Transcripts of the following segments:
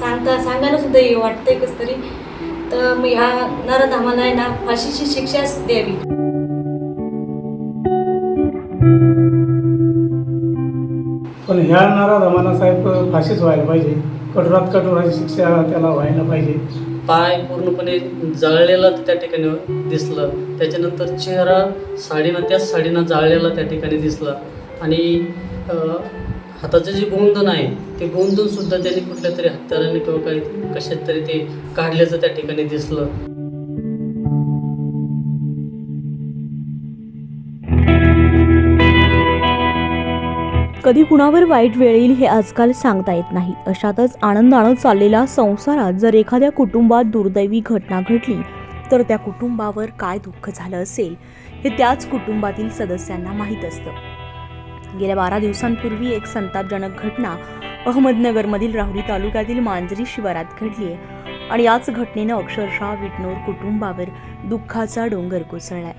सांगता सांगायला सुद्धा हे वाटतंय कस तरी. तर मग ह्या नरधामाला आहे ना फाशीची शिक्षाच द्यावी. पण ह्या नराधमांना साहेब फाशीच व्हायला पाहिजे. कठोरात कठोर अशी शिक्षा त्याला व्हायला पाहिजे. पाय पूर्णपणे जळलेला त्या ठिकाणी दिसलं. त्याच्यानंतर चेहरा साडीनं त्याच साडीनं जाळलेला त्या ठिकाणी दिसला. आणि अं, हाताचं जे गोंदन आहे ते गोंधण सुद्धा त्यांनी कुठल्या तरी हत्याराने किंवा काही कशात तरी ते काढल्याचं त्या ठिकाणी दिसलं. कधी कुणावर वाईट वेळ येईल हे आजकाल सांगता येत नाही. अशातच आनंदानं चाललेल्या संसारात जर एखाद्या कुटुंबात दुर्दैवी घटना घडली तर त्या कुटुंबावर काय दुःख झालं असेल हे त्याच कुटुंबातील सदस्यांना माहीत असतं. गेल्या बारा दिवसांपूर्वी एक संतापजनक घटना अहमदनगरमधील राहुरी तालुक्यातील मांजरी शिवारात घडली आहे. आणि याच घटनेनं अक्षरशः विटनोर कुटुंबावर दुःखाचा डोंगर कोसळलाय.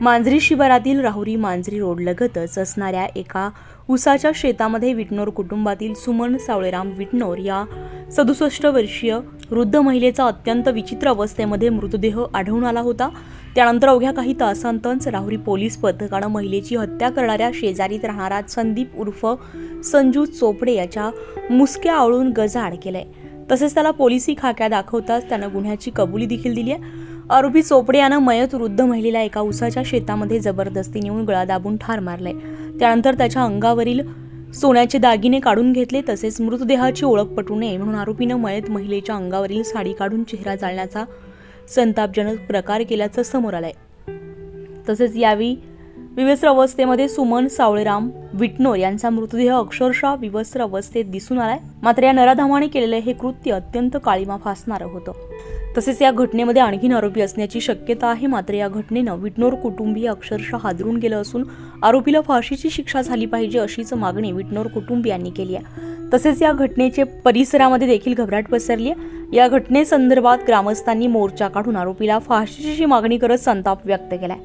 मांजरी शिवारातील राहुरी मांजरी रोडलगतच असणाऱ्या एका उसाच्या शेतामध्ये विटनोर कुटुंबातील सुमन सावळेराम विटनोर या सदुसष्ट वर्षीय वृद्ध महिलेचा अत्यंत विचित्र अवस्थेमध्ये मृतदेह आढळून आला होता. त्यानंतर अवघ्या काही तासांतच राहुरी पोलीस पथकानं महिलेची हत्या करणाऱ्या शेजारीत राहणारा संदीप उर्फ संजू चोपडे याच्या मुसक्या आवळून गजाआड केलंय. तसेच त्याला पोलिसी खाक्या दाखवताच त्यानं गुन्ह्याची कबुली देखील दिली आहे. आरोपी चोपडे यानं मयत वृद्ध महिलेला एका उसाच्या शेतामध्ये जबरदस्ती नेऊन गळा दाबून ठार मारले त्यानंतर त्याच्या अंगावरील सोन्याचे दागिने काढून घेतले तसेच मृतदेहाची ओळख पटू नये म्हणून आरोपीनं मयत महिलेच्या अंगावरील साडी काढून चेहरा जाळण्याचा संतापजनक प्रकार केल्याचं समोर आलंय. तसेच यावेळी विवस्त्र अवस्थेमध्ये सुमन सावळेराम विटनोर यांचा मृतदेह अक्षरशः विवस्त्र अवस्थेत दिसून आलाय. मात्र या नराधामाने केलेलं हे कृत्य अत्यंत काळीमा फासणारं होतं. तसेच या घटनेमध्ये आणखीन आरोपी असण्याची शक्यता आहे. मात्र या घटनेनं विटनोर कुटुंबीय अक्षरशः हादरून गेलं असून आरोपीला फाशीची शिक्षा झाली पाहिजे अशीच मागणी विटनोर कुटुंबियांनी केली आहे. तसेच या घटनेचे परिसरामध्ये देखील घबराट पसरली आहे. या घटनेसंदर्भात ग्रामस्थांनी मोर्चा काढून आरोपीला फाशीची मागणी करत संताप व्यक्त केलाय.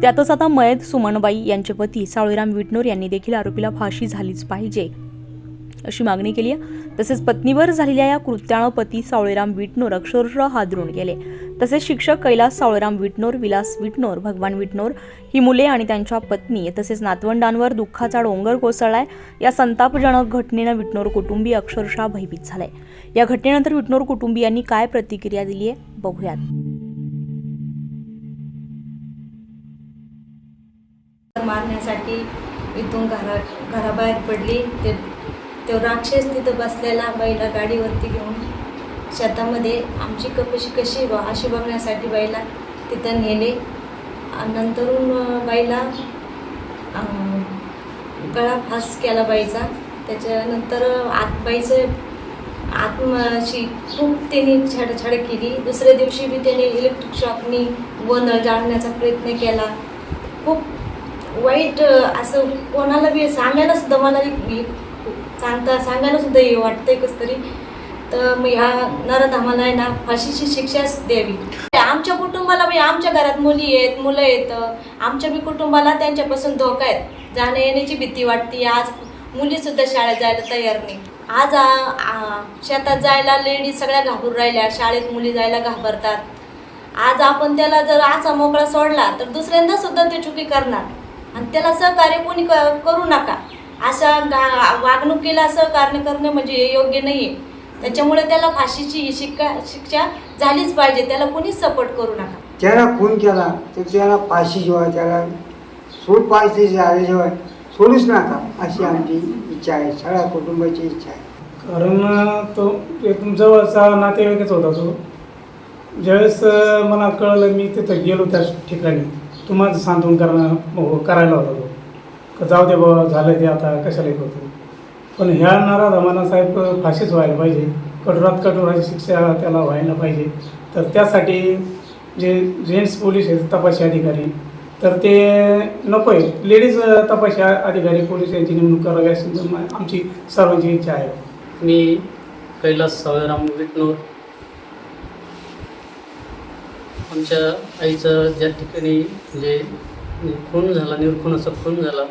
त्यातच आता मयत सुमनबाई यांचे पती साळीराम विटनोर यांनी देखील आरोपीला फाशी झालीच पाहिजे. अशी मागणी केली आहे. तसेच पत्नीवर झालेल्या या कृत्यानं पती सावळेराम विटनोर अक्षरशः हादरून गेले. तसेच शिक्षक कैलास सावळेराम विटनोर विलास विटनोर भगवान विटनोर ही मुले आणि त्यांच्या पत्नी तसेच नातवंडांवर दुःखाचा डोंगर कोसळलाय. या संतापजनक घटनेनं विटनोर कुटुंबीय अक्षरशः भयभीत झालाय. या घटनेनंतर विटनोर कुटुंबियांनी काय प्रतिक्रिया दिली आहे बघूयात. मारण्यासाठी इथून घरा घराबाहेर पडली. ते तो राक्षस तिथं बसलेला बाईला गाडीवरती घेऊन शेतामध्ये आमची कपशी कशी बा अशी बघण्यासाठी बाईला तिथं नेले. नंतरून बाईला गळा फास केला बाईचा त्याच्यानंतर आत बाईचं आत्माशी खूप त्याने छाडछाड केली. दुसऱ्या दिवशी बी त्याने इलेक्ट्रिक शॉकनी वन जाळण्याचा प्रयत्न केला. खूप वाईट असं कोणाला बी सांगायला सुद्धा मला सांगता सांगायला सुद्धा हे वाटतंय कस तरी. तर मग ह्या नरधामाला आहे ना फाशीची शिक्षाच द्यावी. आमच्या कुटुंबाला म्हणजे आमच्या घरात मुली आहेत मुलं आहेत. आमच्या बी कुटुंबाला त्यांच्यापासून धोका आहेत जाण्या येण्याची भीती वाटते. आज मुली सुद्धा शाळेत जायला तयार नाही. आज आ, आ, शेतात जायला लेडीज सगळ्या घाबरून राहिल्या. शाळेत मुली जायला घाबरतात. आज आपण त्याला जर असा मोकळा सोडला तर दुसऱ्यांदा सुद्धा ते चुकी करणार. आणि त्याला सहकार्य कोणी क- करू नका. अशा गा- वागणुकीला सहकार्य करणे म्हणजे हे योग्य नाही आहे त्याच्यामुळे त्याला फाशीची ही शिक्का शिक्षा झालीच पाहिजे. त्याला कोणीच सपोर्ट करू नका. त्याला खून केला तर त्याला फाशीशिवाय त्याला सूट पाहिजे झाल्याशिवाय सोडूच नका अशी आमची इच्छा आहे. सगळ्या कुटुंबाची इच्छा आहे. कारण तो जवळचा नातेवाईकच होता तो. ज्यावेळेस मला कळलं मी तिथं गेलो त्या ठिकाणी तो माझं सांत्वन करणं हो, करायला होता तो. का जाऊ दे बाबा झालं ते आता कशाला करतो? पण ह्या नारा साहेब फाशीच व्हायला पाहिजे. कठोरात कठोराची शिक्षा त्याला व्हायला पाहिजे. तर त्यासाठी जे जेंट्स पोलीस आहेत तपासी अधिकारी तर ते नको आहे लेडीज तपासी अधिकारी पोलीस यांची नेमणूक करावी अशी आमची सर्वांची इच्छा आहे. मी कैलास सावळराम विटनोर आमच्या आईचं ज्या ठिकाणी म्हणजे खून झाला निर्खुणाचा खून झाला.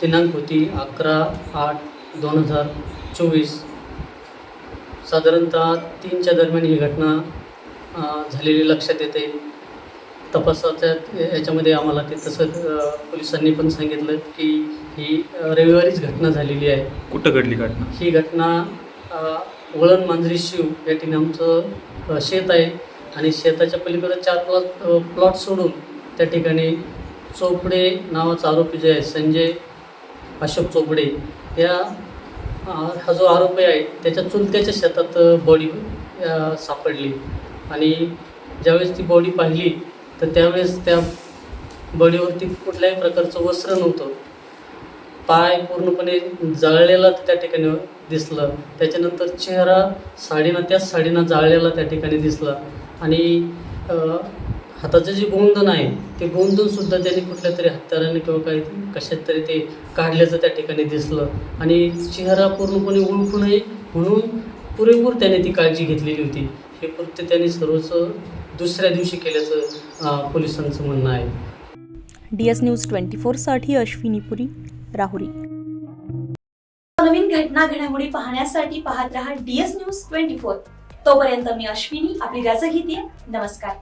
दिनांक होती अकरा आठ दोन हजार चोवीस. साधारणतः तीनच्या दरम्यान ही घटना झालेली लक्षात येते. तपासाच्या याच्यामध्ये आम्हाला ते तसं पोलिसांनी पण सांगितलं की ही रविवारीच घटना झालेली आहे. कुठं घडली घटना? ही घटना वळण मांजरी शिव या ठिकाणी आमचं शेत आहे. आणि शेताच्या पलीकडे चार प्लॉट प्लॉट सोडून त्या ठिकाणी चोपडे नावाचा आरोपी जे आहे संजय अशोक चोपडे या हा जो आरोपी आहे त्याच्या चुलत्याच्या शेतात बॉडी सापडली. आणि ज्यावेळेस ती बॉडी पाहिली तर त्यावेळेस त्या बॉडीवरती कुठल्याही प्रकारचं वस्त्र नव्हतं. पाय पूर्णपणे जळलेला त्या ठिकाणी दिसलं. त्याच्यानंतर चेहरा साडीनं त्याच साडीनं जाळलेला त्या ठिकाणी दिसला. आणि हाताचं जे गोंधन आहे ते गोंधनसुद्धा त्यांनी कुठल्या तरी हत्याराने किंवा काही कशात तरी ते काढल्याचं त्या ठिकाणी दिसलं. आणि चेहरा पूर्णपणे ओळखू नये म्हणून पुरेपूर त्याने ती काळजी घेतलेली होती. हे कृत्य त्यांनी सर्वच दुसऱ्या दिवशी केल्याचं पोलिसांचं म्हणणं आहे. डी एस न्यूज ट्वेंटी फोरसाठी अश्विनी पुरी राहुरी. नवीन घटना घडामोडी पाहण्यासाठी पाहत रहा डीएस न्यूज ट्वेंटी फोर. तोपर्यंत मी अश्विनी आपली रजा घेते. नमस्कार.